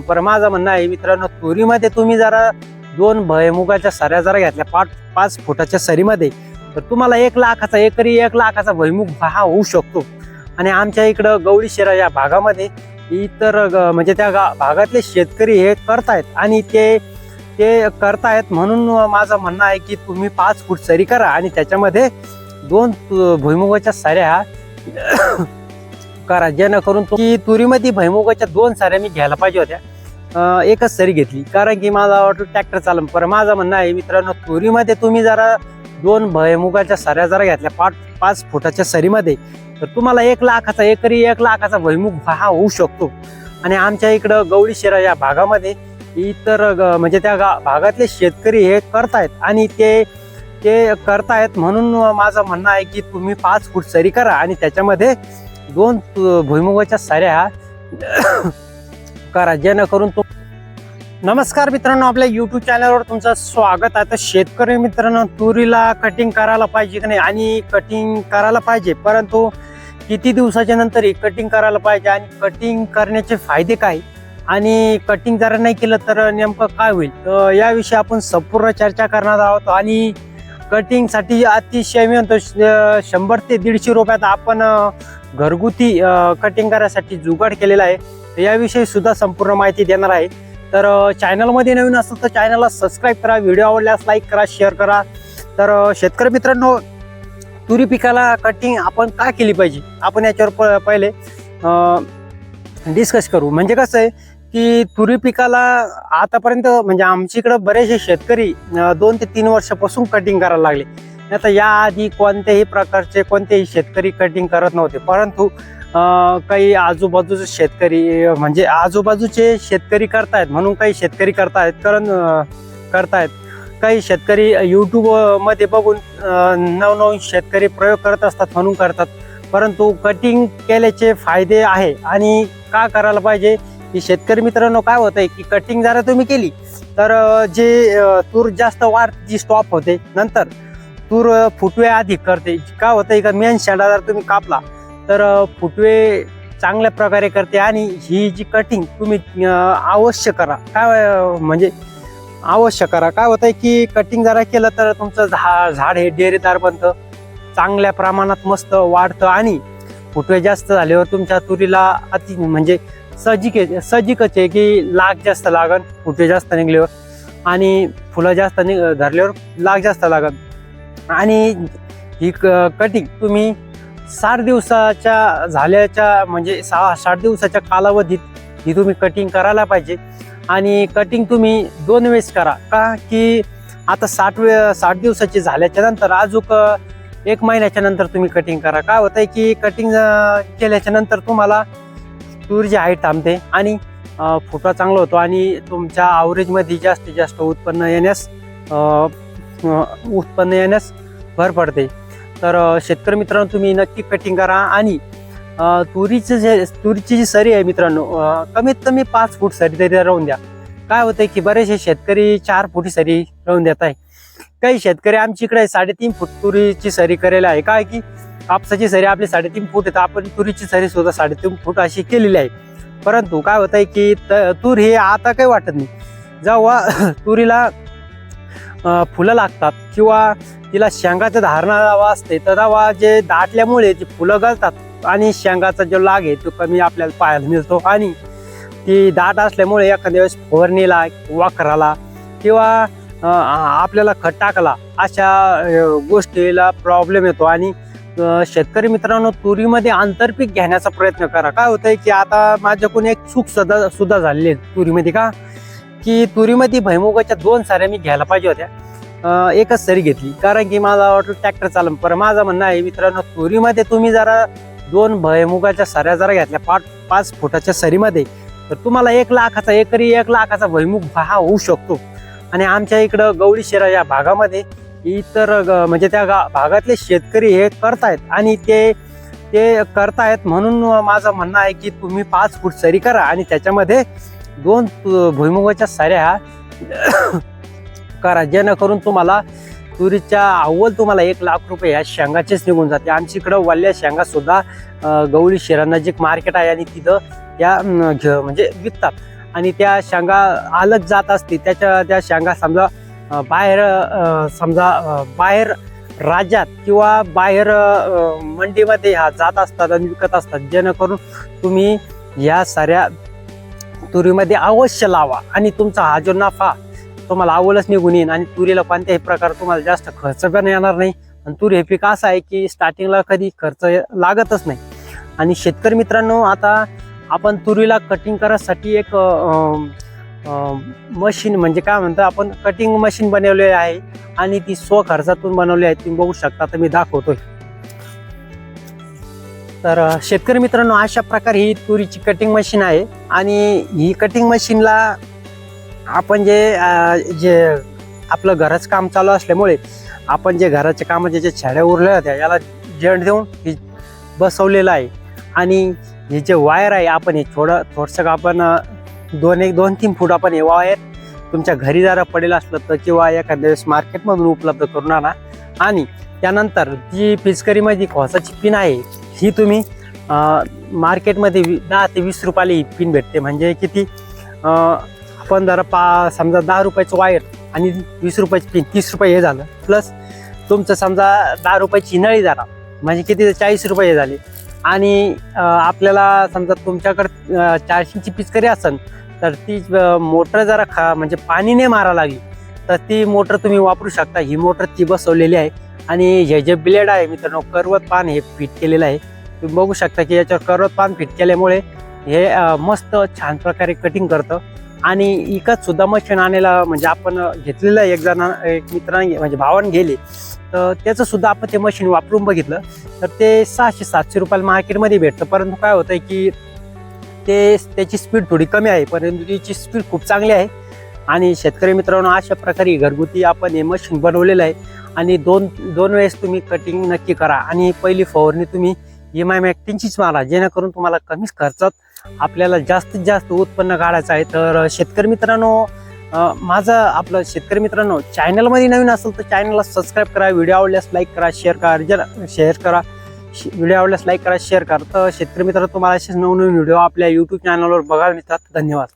पर माझं म्हणणं आहे मित्रांनो तुरीमध्ये तुम्ही जरा दोन भयमुगाच्या सऱ्या जरा घेतल्या पाच पाच फुटाच्या सरीमध्ये तर तुम्हाला एक लाखाचा एकरी एक लाखाचा भयमुग हा होऊ शकतो. आणि आमच्या इकडं गवळी शिरा या भागामध्ये इतर ग- म्हणजे त्या गा- भागातले शेतकरी हे करतायत आणि ते ते करतायत म्हणून माझं म्हणणं आहे की तुम्ही पाच फूट सरी करा आणि त्याच्यामध्ये दोन भुईमुगाच्या सऱ्या करा. जेणेकरून की तुरीमध्ये भैमुगाच्या दोन साऱ्या मी घ्यायला पाहिजे होत्या. एकच सरी घेतली. कारण की माझा वाटतं ट्रॅक्टर चालून. पर माझं म्हणणं आहे मित्रांनो तुरीमध्ये तुम्ही जरा दोन भैमुगाच्या सऱ्या जरा घेतल्या. पाच पाच फुटाच्या सरीमध्ये. तर तुम्हाला एक लाखाचा एकरी एक लाखाचा भैमुग हा होऊ शकतो. आणि आमच्या इकडं गवळी शिरा या भागामध्ये इतर ग- म्हणजे त्या गा- भागातले शेतकरी हे करतायत. आणि ते ते करतायत म्हणून माझं म्हणणं आहे की तुम्ही पाच फूट सरी करा. आणि त्याच्यामध्ये दोन भुईमुगाच्या साऱ्या करा. जेणेकरून तो नमस्कार मित्रांनो आपल्या युट्यूब चॅनलवर तुमचं स्वागत आहे. तर शेतकरी मित्रांनो तुरीला कटिंग करायला पाहिजे की नाही? आणि कटिंग करायला पाहिजे. परंतु किती दिवसाच्या नंतर कटिंग करायला पाहिजे आणि कटिंग करण्याचे फायदे काय? आणि कटिंग जर नाही केलं तर नेमकं काय होईल? तर याविषयी आपण संपूर्ण चर्चा करणार आहोत. आणि कटिंगसाठी अतिशय म्हणतो श- शंभर ते दीडशे रुपयात आपण घरगुती कटिंग करायसाठी जुगाड केलेला आहे. तर याविषयी सुद्धा संपूर्ण माहिती देणार आहे. तर चॅनलमध्ये नवीन असेल तर चॅनलला सबस्क्राईब करा. व्हिडिओ आवडल्यास लाईक करा शेअर करा. तर शेतकरी मित्रांनो तुरी पिकाला कटिंग आपण का केली पाहिजे? आपण याच्यावर प- पहिले डिस्कस करू. म्हणजे कसं आहे की तुरी पिकाला आतापर्यंत म्हणजे आमच्या इकडं बरेचसे शेतकरी दोन ते तीन वर्षापासून कटिंग करायला लागले. आता याआधी कोणत्याही प्रकारचे कोणतेही शेतकरी कटिंग करत नव्हते. परंतु काही आजूबाजूचे शेतकरी म्हणजे आजूबाजूचे शेतकरी करतायत म्हणून काही शेतकरी करतायत कारण करतायत. काही शेतकरी यूट्यूबमध्ये बघून नवनवीन शेतकरी प्रयोग करत असतात म्हणून करतात. परंतु कटिंग केल्याचे फायदे आहे आणि का करायला पाहिजे? की शेतकरी मित्रांनो काय होत आहे की कटिंग जरा तुम्ही केली तर जे तूर जास्त वाढ जी स्टॉप होते नंतर तूर फुटवे आधी करते. का होतं का मेन शेंडा जर तुम्ही कापला तर फुटवे चांगल्या प्रकारे करते आणि ही जी कटिंग तुम्ही अवश्य करा. काय म्हणजे अवश्य करा. काय होतंय की कटिंग जरा केलं तर तुमचं झा झाड हे डेरेदार बनतं चांगल्या प्रमाणात मस्त वाढतं आणि फुटवे जास्त झाल्यावर तुमच्या तुरीला अति म्हणजे सजिक आहे सजिकच आहे की लाग जास्त लागन फुटवे जास्त निघल्यावर आणि फुलं जास्त निघ धरल्यावर लाग जास्त लागन. आणि ही क- कटिंग तुम्ही साठ दिवसाच्या झाल्याच्या म्हणजे सहा साठ दिवसाच्या कालावधीत ही तुम्ही कटिंग करायला पाहिजे. आणि कटिंग तुम्ही दोन वेळेस करा. का? की आता साठ वे साठ दिवसाची झाल्याच्यानंतर अजूक एक महिन्याच्या नंतर तुम्ही कटिंग करा. काय होतंय की कटिंग केल्याच्यानंतर तुम्हाला तूरची हाईट थांबते आणि अं, फुटवा चांगला होतो आणि तुमच्या आवरेजमध्ये जास्तीत जास्त उत्पन्न येण्यास उत्पन्न येण्यास भर पडते. तर शेतकरी मित्रांनो तुम्ही नक्की कटिंग करा आणि तुरीचे तुरीचं जे तुरीची जी सरी आहे मित्रांनो कमीत कमी पाच फूट सरी तरी राहून द्या. काय होतंय की बरेचसे शेतकरी चार फुटी सरी राहून देत आहे. काही शेतकरी आमच्या इकडे साडेतीन फूट तुरीची सरी करेल आहे. काय की कापसाची सरी आपली साडेतीन फूट आहे. तर आपण तुरीची सरी सुद्धा साडेतीन फूट अशी केलेली आहे. परंतु काय होत आहे की त- तूर हे आता काही वाटत नाही. जेव्हा तुरीला फुलं लागतात किंवा तिला शेंगाचं धारणा जेव्हा असते तर तेव्हा जे दाटल्यामुळे ती फुलं गळतात आणि शेंगाचा जो लाग आहे तो कमी आपल्याला पाहायला मिळतो आणि ती दाट असल्यामुळे एखाद्या वेळेस फवारणीला वाकराला किंवा आपल्याला खत टाकला अशा गोष्टीला प्रॉब्लेम येतो आणि शेतकरी मित्रांनो तुरीमध्ये आंतरपीक घेण्याचा प्रयत्न करा. काय होतंय की आता माझ्याकडून एक चूक सुद्धा सुद्धा झालेली आहे तुरीमध्ये का? की तुरीमध्ये भैमुगाच्या दोन साऱ्या मी घ्यायला पाहिजे होत्या. एकच सरी घेतली. कारण की मला वाटतं ट्रॅक्टर चालम पर माझं म्हणणं आहे मित्रांनो तुरीमध्ये तुम्ही जरा दोन भैमुगाच्या साऱ्या जरा घेतल्या. पाच पाच फुटाच्या सरीमध्ये. तर तुम्हाला एक लाखाचा एकरी एक लाखाचा भैमुग हा होऊ शकतो. आणि आमच्या इकडं गवळी शिरा या भागामध्ये इतर ग- म्हणजे त्या गा- भागातले शेतकरी हे करतायत. आणि ते ते करतायत म्हणून माझं म्हणणं आहे की तुम्ही पाच फूट सरी करा. आणि त्याच्यामध्ये दोन भुईमुगाच्या साऱ्या करा. जेणेकरून तुम्हाला तुरीच्या अव्वल तुम्हाला एक लाख रुपये ह्या शेंगाचेच निघून जाते आमच्या इकडं वाल्या शेंगा सुद्धा गवळी शिरा नजीक मार्केट आहे आणि तिथं त्या म्हणजे विकतात. आणि त्या शेंगा अलग जात असते त्याच्या त्या शेंगा समजा बाहेर समजा बाहेर राज्यात किंवा बाहेर मंडीमध्ये ह्या जात असतात आणि विकत असतात. जेणेकरून तुम्ही या साऱ्या तुरीमध्ये अवश्य लावा आणि तुमचा हा जो नफा तुम्हाला आवडच निघून येईल आणि तुरीला कोणत्याही प्रकार तुम्हाला जास्त खर्च पण येणार नाही. आणि तुरी हे पीक असं आहे की स्टार्टिंगला कधी खर्च लागतच नाही. आणि शेतकरी मित्रांनो आता आपण तुरीला कटिंग करायसाठी एक मशीन म्हणजे काय म्हणतो आपण कटिंग मशीन बनवलेली आहे आणि ती स्व खर्चातून बनवली आहे. तुम्ही बघू शकता तर मी दाखवतोय. तर शेतकरी मित्रांनो अशा प्रकारे ही तुरीची कटिंग मशीन आहे. आणि ही कटिंग मशीनला आपण जे जे आपलं घराचं काम चालू असल्यामुळे आपण जे घराच्या कामाच्या ज्या छाड्या उरल्या होत्या याला जंट देऊन ही बसवलेलं आहे. आणि हे जे वायर आहे आपण हे थोडं थोडंसं आपण दोन एक दोन तीन फूट आपण हे वायर तुमच्या घरी जरा पडेल असलं तर किंवा एखाद्या वेळेस मार्केटमधून उपलब्ध करून आणा. आणि त्यानंतर जी पिचकरीमध्ये खोसाची पिन आहे ही तुम्ही मार्केटमध्ये वी- दहा ते वीस रुपयाला ही पिन भेटते. म्हणजे किती आपण जरा पा समजा दहा रुपयाचं वायर आणि वीस रुपयाची पिन तीस रुपये हे झालं. प्लस तुमचं समजा दहा रुपयाची नळी जरा म्हणजे किती चाळीस रुपये हे झाले. आणि आपल्याला समजा तुमच्याकडे चारशेची पिचकरी असेल तर ती मोटर जरा खा म्हणजे पाणी नाही मारा लागली तर ती मोटर तुम्ही वापरू शकता. ही मोटर ती बसवलेली आहे. आणि हे जे ब्लेड आहे मित्रांनो करवत पान हे फिट केलेलं आहे. तुम्ही बघू शकता की याच्यावर करत पान फिट केल्यामुळे हे मस्त छान प्रकारे कटिंग करतं. आणि इकत सुद्धा मशीन आणायला म्हणजे आपण घेतलेलं आहे एक जण एक मित्रांनी म्हणजे भावान गेले तर त्याचं सुद्धा आपण ते मशीन वापरून बघितलं. तर ते सहाशे सातशे रुपयाला मार्केटमध्ये भेटतं. परंतु काय होतंय की ते त्याची स्पीड थोडी कमी आहे परंतु त्याची स्पीड खूप चांगली आहे. आणि शेतकरी मित्रांनो अशा प्रकारे घरगुती आपण हे मशीन बनवलेलं आहे. आणि दोन दोन वेळेस तुम्ही कटिंग नक्की करा. आणि पहिली फवारणी तुम्ही एम आय मॅक्टिंगचीच मारा जेणेकरून तुम्हाला कमी खर्चात आपल्याला जास्तीत जास्त उत्पन्न काढायचं आहे. तर शेतकरी मित्रांनो माझं आपलं शेतकरी मित्रांनो चॅनलमध्ये नवीन असेल तर चॅनलला सबस्क्राईब करा व्हिडिओ आवडल्यास लाईक करा शेअर करा जर शेअर करा व्हिडिओ आवडल्यास लाईक करा शेअर करा. तर शेतकरी मित्रांनो तुम्हाला असेच नवनवीन व्हिडिओ आपल्या यूट्यूब चॅनलवर बघायला मिळतात धन्यवाद.